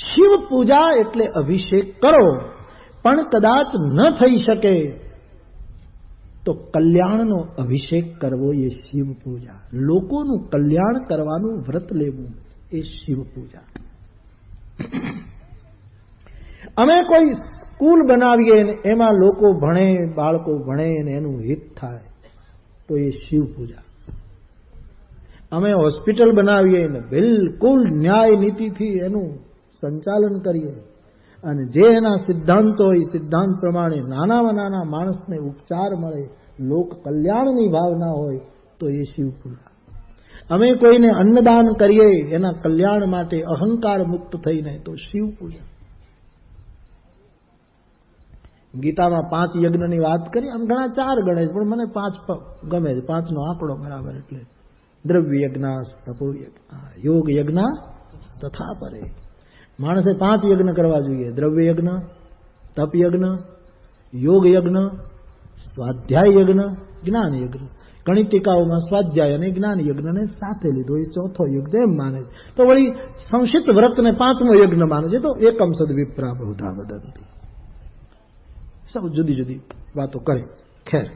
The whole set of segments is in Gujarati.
શિવ પૂજા એટલે અભિષેક કરો, પણ કદાચ ન થઈ શકે, તો કલ્યાણનો અભિષેક કરવો એ શિવ પૂજા. લોકોનું કલ્યાણ કરવાનું વ્રત લેવું એ શિવ પૂજા. અમે કોઈ સ્કૂલ બનાવીએ ને એમાં લોકો ભણે, બાળકો ભણે ને એનું હિત થાય, તો એ શિવ પૂજા. અમે હોસ્પિટલ બનાવીએ ને બિલકુલ ન્યાય નીતિથી એનું સંચાલન કરીએ. અને જે એના સિદ્ધાંતો એ સિદ્ધાંત પ્રમાણે નાનામાં નાના માણસને ઉપચાર મળે, લોક કલ્યાણની ભાવના હોય, તો એ શિવ અમે કોઈને અન્નદાન કરીએ, એના કલ્યાણ માટે અહંકાર મુક્ત થઈને, તો શિવ પૂજા ગીતામાં પાંચ યજ્ઞની વાત કરી, આમ ઘણા ચાર ગણે છે, પણ મને પાંચ ગમે છે. પાંચનો આંકડો બરાબર એટલે. દ્રવ્ય યજ્ઞ તપો યજ્ઞ યોગ યજ્ઞ તથા પરે માણસે પાંચ યજ્ઞ કરવા જોઈએ. દ્રવ્ય યજ્ઞ, તપ યજ્ઞ, યોગ યજ્ઞ, સ્વાધ્યાય યજ્ઞ, જ્ઞાન યજ્ઞ. ઘણી ટીકાઓમાં સ્વાધ્યાય અને જ્ઞાન યજ્ઞને સાથે લીધો. એ ચોથો યજ્ઞ એમ માને છે. તો વળી સંક્ષિપ્ત વ્રતને પાંચમો યજ્ઞ માને છે. તો એકમ સદ વિપ્રા બહુધા વદંતી. સૌ જુદી જુદી વાતો કરે. ખેર.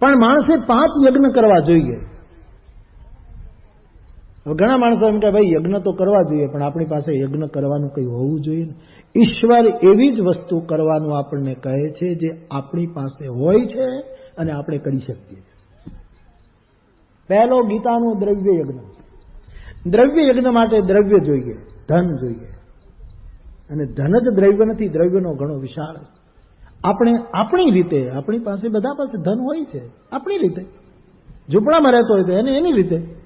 પણ માણસે પાંચ યજ્ઞ કરવા જોઈએ. હવે ઘણા માણસો એમ કે ભાઈ યજ્ઞ તો કરવા જોઈએ, પણ આપણી પાસે યજ્ઞ કરવાનું કંઈ હોવું જોઈએ ને. ઈશ્વર એવી જ વસ્તુ કરવાનું આપણને કહે છે જે આપણી પાસે હોય છે અને આપણે કરી શકીએ પહેલો ગીતાનું દ્રવ્ય યજ્ઞ. દ્રવ્ય યજ્ઞ માટે દ્રવ્ય જોઈએ, ધન જોઈએ. અને ધન જ દ્રવ્ય નથી, દ્રવ્યનો ઘણો વિશાળ આપણે આપણી રીતે, આપણી પાસે બધા પાસે ધન હોય છે, આપણી રીતે. ઝૂંપડામાં રહેતો હોય તો એને એની રીતે.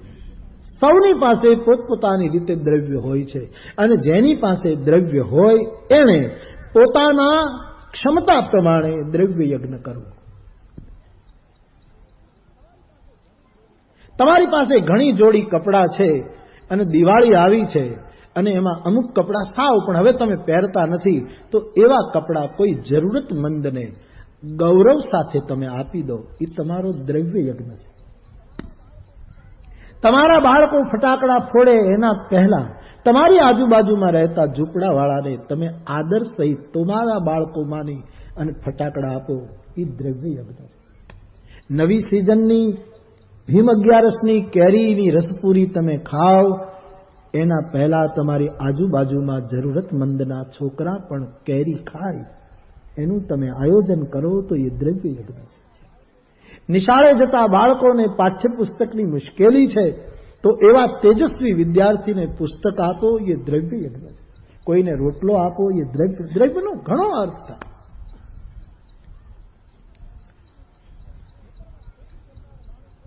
સૌની પાસે પોતપોતાની રીતે દ્રવ્ય હોય છે અને જેની પાસે દ્રવ્ય હોય એણે પોતાના ક્ષમતા પ્રમાણે દ્રવ્ય યજ્ઞ કરવો. તમારી પાસે ઘણી જોડી કપડાં છે અને દિવાળી આવી છે અને એમાં અમુક કપડાં સાવ, પણ હવે તમે પહેરતા નથી, તો એવા કપડાં કોઈ જરૂરતમંદને ગૌરવ સાથે તમે આપી દો. એ તમારો દ્રવ્ય યજ્ઞ છે. તમારા બાળકો ફટાકડા ફોડે એના પહેલા તમારી આજુબાજુમાં રહેતા ઝૂંપડાવાળાને તમે આદર સહિત તમારા બાળકોમાંની અને ફટાકડા આપો. એ દ્રવ્ય યજ્ઞ છે. નવી સિઝનની, ભીમ અગિયારસની કેરીની રસપૂરી તમે ખાઓ. એના પહેલા તમારી આજુબાજુમાં જરૂરતમંદના છોકરા પણ કેરી ખાય. એનું તમે આયોજન કરો તો એ દ્રવ્ય યજ્ઞ છે. નિશાળે જતા બાળકોને પાઠ્યપુસ્તકની મુશ્કેલી છે, તો એવા તેજસ્વી વિદ્યાર્થીને પુસ્તક આપો, એ દ્રવ્ય યજ્ઞ છે. કોઈને રોટલો આપો, એ દ્રવ્ય, દ્રવ્યનો ઘણો અર્થ થાય.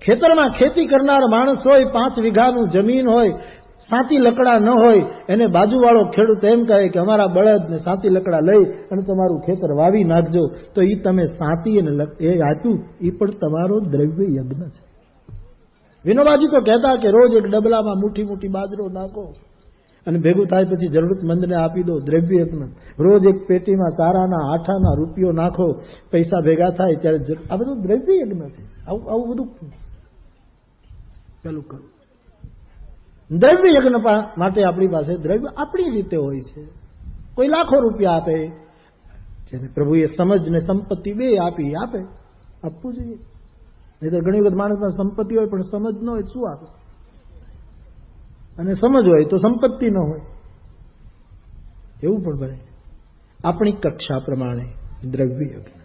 ખેતરમાં ખેતી કરનાર માણસ હોય, પાંચ વીઘાનું જમીન હોય સાતી લકડા ન હોય, એને બાજુવાળો ખેડૂત એમ કહે કે અમારા બળદને સાતી લકડા લઈ અને તમારું ખેતર વાવી નાખજો. તો એ તમે સાતી અને એ આપ્યું. એ પણ તમારો દ્રવ્ય યજ્ઞ છે. વિનોબાજી તો કહેતા કે રોજ એક ડબલામાં મુઠ્ઠી મુઠ્ઠી બાજરો નાખો અને ભેગું થાય પછી જરૂરતમંદને આપી દો દ્રવ્ય યજ્ઞ. રોજ એક પેટીમાં ચારાના આઠાના રૂપિયો નાખો, પૈસા ભેગા થાય ત્યારે આ બધું દ્રવ્ય યજ્ઞ છે. આવું આવું બધું પેલું કરું. દ્રવ્ય યજ્ઞ માટે આપણી પાસે દ્રવ્ય આપણી રીતે હોય છે. કોઈ લાખો રૂપિયા આપે, જેને પ્રભુએ સમજ ને સંપત્તિ બે આપી, આપે. આપવું જોઈએ. નહીં તો ઘણી વખત માણસમાં સંપત્તિ હોય, પણ સમજ ન હોય શું આપે? અને સમજ હોય તો સંપત્તિ ન હોય. એવું પણ બને. આપણી કક્ષા પ્રમાણે દ્રવ્ય યજ્ઞ.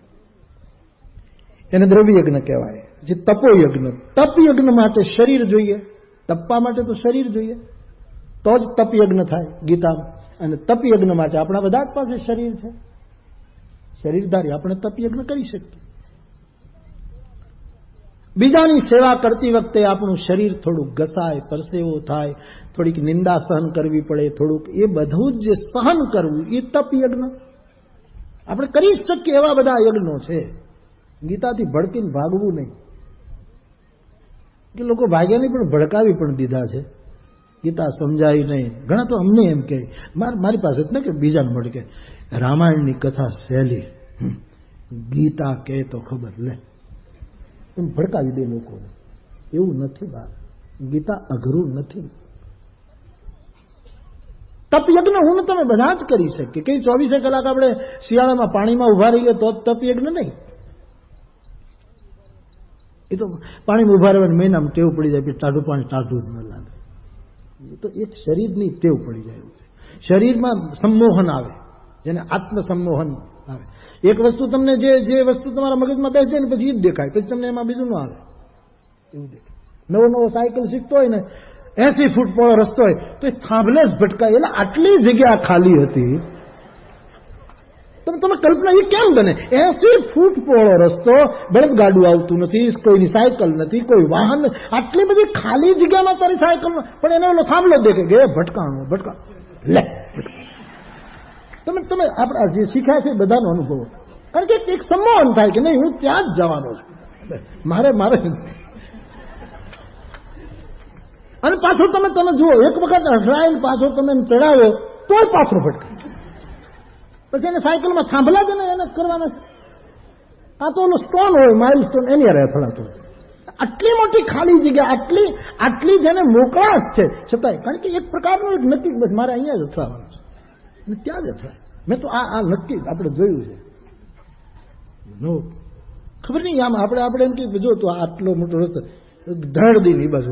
એને દ્રવ્ય યજ્ઞ કહેવાય. જે તપો યજ્ઞ તપ યજ્ઞ માટે શરીર જોઈએ. તપવા માટે તો શરીર જોઈએ. તો જ તપ યજ્ઞ થાય ગીતામાં. અને તપ યજ્ઞ માટે આપણા બધા જ પાસે શરીર છે. શરીરધારી આપણે તપ યજ્ઞ કરી શકીએ. બીજાની સેવા કરતી વખતે આપણું શરીર થોડુંક ઘસાય, પરસેવો થાય, થોડીક નિંદા સહન કરવી પડે, થોડુંક એ બધું જ જે સહન કરવું, એ તપ યજ્ઞ આપણે કરી શકીએ એવા બધા યજ્ઞો છે. ગીતાથી ભડકીને ભાગવું નહીં. કે લોકો ભાગ્યા નહીં પણ ભડકાવી પણ દીધા છે. ગીતા સમજાવી નહીં. ઘણા તો અમને એમ કહે માર- પાસે જ ને કે બીજાને ભડકે રામાયણની કથા સહેલી. ગીતા કહે તો ખબર, લે. એમ ભડકાવી દે લોકોને. એવું નથી બાપ ગીતા અઘરું નથી. તપ યજ્ઞ હું તમે બધા જ કરી શકીએ. કે ચોવીસે કલાક આપણે શિયાળામાં પાણીમાં ઊભા રહીએ તો જ તપ યજ્ઞ નહીં. એ તો પાણીમાં ઊભા રહેવાની મહિનામાં ટેવ પડી જાય પછી ટાઢું પાણી ટાઢું જ ન લાગે. એ તો એક શરીરની ટેવ પડી જાય છે. શરીરમાં સંમોહન આવે, જેને આત્મસંમોહન આવે. એક વસ્તુ તમને જે જે વસ્તુ તમારા મગજમાં બેસે જાય ને પછી એ જ દેખાય, પછી તમને એમાં બીજું ન આવે. એવું દેખાય. નવો નવો સાયકલ શીખતો હોય ને, એસી ફૂટ પહોળો રસ્તો હોય, તો એ થાંભલે જ ભટકાય. એટલે આટલી જગ્યા ખાલી હતી તમે તમે કલ્પના, એ કેમ બને? એસી ફૂટ પહોળો રસ્તો, બળદગાડું આવતું નથી, કોઈની સાયકલ નથી, કોઈ વાહન આટલી બધી ખાલી જગ્યામાં તારી સાયકલ પણ એને ઓલો થાંભલો દેખે કે ભટકાણો ભટકા લે. તમે તમે આપણા જે શીખ્યા છે બધાનો અનુભવ. કારણ કે એક સંમોહન થાય કે નહીં, હું ત્યાં જ જવાનો છું. મારે મારે. અને પાછો તમે તમે જુઓ, એક વખત અથડાયેલ પાછો તમે ચડાવ્યો, તોય પાછો ભટકે પછી એને સાયકલમાં થાંભલા જ ને એને કરવાના આ તો ઓલો સ્ટોન હોય માઇલ સ્ટોન એની અરે અથડાતો આટલી મોટી ખાલી જગ્યા, આટલી આટલી જેને મોકળાશ છે. છતાંય, કારણ કે એક પ્રકારનું એક નક્કી બસ મારે અહીંયા જ અથડાવાનું છે. અને ત્યાં જ અથડાય. મેં તો આ આ નક્કી જ આપણે જોયું છે. ખબર નહીં, આમ આપણે આપણે એમ કે જો તો આટલો મોટો રસ્તો ધડ દઈને એ બાજુ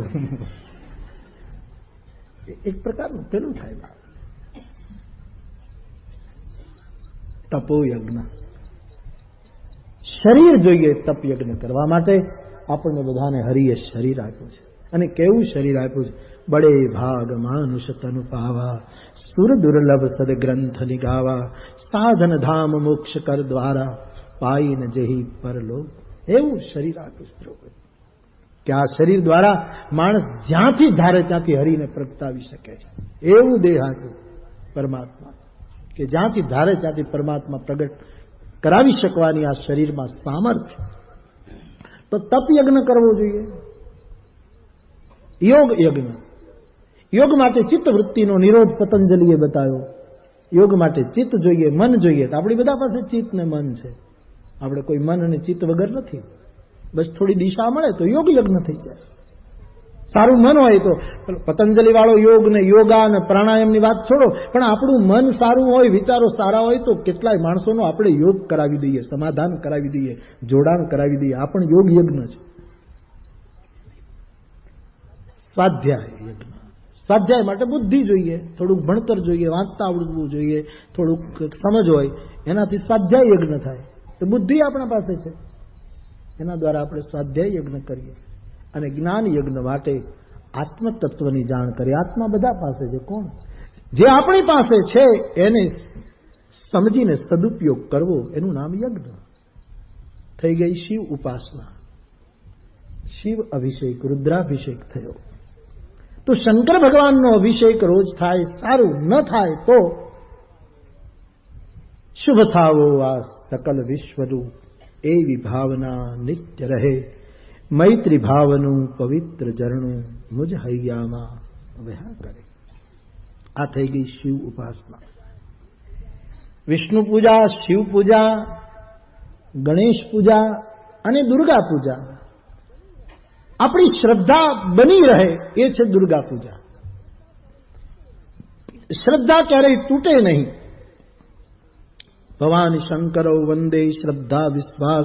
એક પ્રકારનું પેલું થાય તપો યજ્ઞ શરીર જોઈએ તપયજ્ઞ કરવા માટે આપણને બધાને હરિએ શરીર આપ્યું છે. અને કેવું શરીર આપ્યું છે? બડે ભાગ માનુષ તનુ પાવા, સુર દુર્લભ સદગ્રંથ નિગાવા, સાધન ધામ મોક્ષ કર દ્વારા પાઈને જહી પરલોક. એવું શરીર આપ્યું છે કે આ શરીર દ્વારા માણસ જ્યાંથી ધારે ત્યાંથી હરીને પ્રગટાવી શકે છે. એવું દેહ આપ્યું પરમાત્મા કે જ્યાંથી ધારે ત્યાંથી પરમાત્મા પ્રગટ કરાવી શકવાની આ શરીરમાં સામર્થ્ય. તો તપ યજ્ઞ કરવો જોઈએ. યોગ યજ્ઞ. યોગ માટે ચિત્ત વૃત્તિનો નિરોધ પતંજલિએ બતાવ્યો. યોગ માટે ચિત્ત જોઈએ, મન જોઈએ. તો આપણી બધા પાસે ચિત્ત ને મન છે. આપણે કોઈ મન અને ચિત્ત વગર નથી. બસ થોડી દિશા મળે તો યોગ યજ્ઞ થઈ જાય. સારું મન હોય તો. પતંજલિવાળો યોગ ને યોગા અને પ્રાણાયામની વાત છોડો, પણ આપણું મન સારું હોય, વિચારો સારા હોય તો કેટલાય માણસોનો આપણે યોગ કરાવી દઈએ, સમાધાન કરાવી દઈએ, જોડાણ કરાવી દઈએ. આ પણ યોગ યજ્ઞ છે. સ્વાધ્યાય યજ્ઞ. સ્વાધ્યાય માટે બુદ્ધિ જોઈએ, થોડુંક ભણતર જોઈએ, વાંચતા આવડવું જોઈએ, થોડુંક સમજ હોય, એનાથી સ્વાધ્યાય યજ્ઞ થાય. તો બુદ્ધિ આપણા પાસે છે. એના દ્વારા આપણે સ્વાધ્યાય યજ્ઞ કરીએ. અને જ્ઞાન યજ્ઞ માટે આત્મ તત્વની જાણ કરી. આત્મા બધા પાસે છે. કોણ? જે આપણી પાસે છે, એને સમજીને સદુપયોગ કરવો, એનું નામ યજ્ઞ. થઈ ગઈ શિવ ઉપાસના. શિવ અભિષેક, રુદ્રાભિષેક થયો. તો શંકર ભગવાનનો અભિષેક રોજ થાય, સારું ન થાય તો શુભ થાવો આ સકલ વિશ્વનું એવી ભાવના નિત્ય રહે. મૈત્રી ભાવનું પવિત્ર જરણું મુજ હૈયામાં વહ્યા કરે. આ થઈ ગઈ શિવ ઉપાસના. વિષ્ણુ પૂજા, શિવ પૂજા, ગણેશ પૂજા અને દુર્ગા પૂજા. આપણી શ્રદ્ધા બની રહે એ છે દુર્ગા પૂજા. શ્રદ્ધા ક્યારેય તૂટે નહીં. ભગવાન શંકરો વંદે શ્રદ્ધા વિશ્વાસ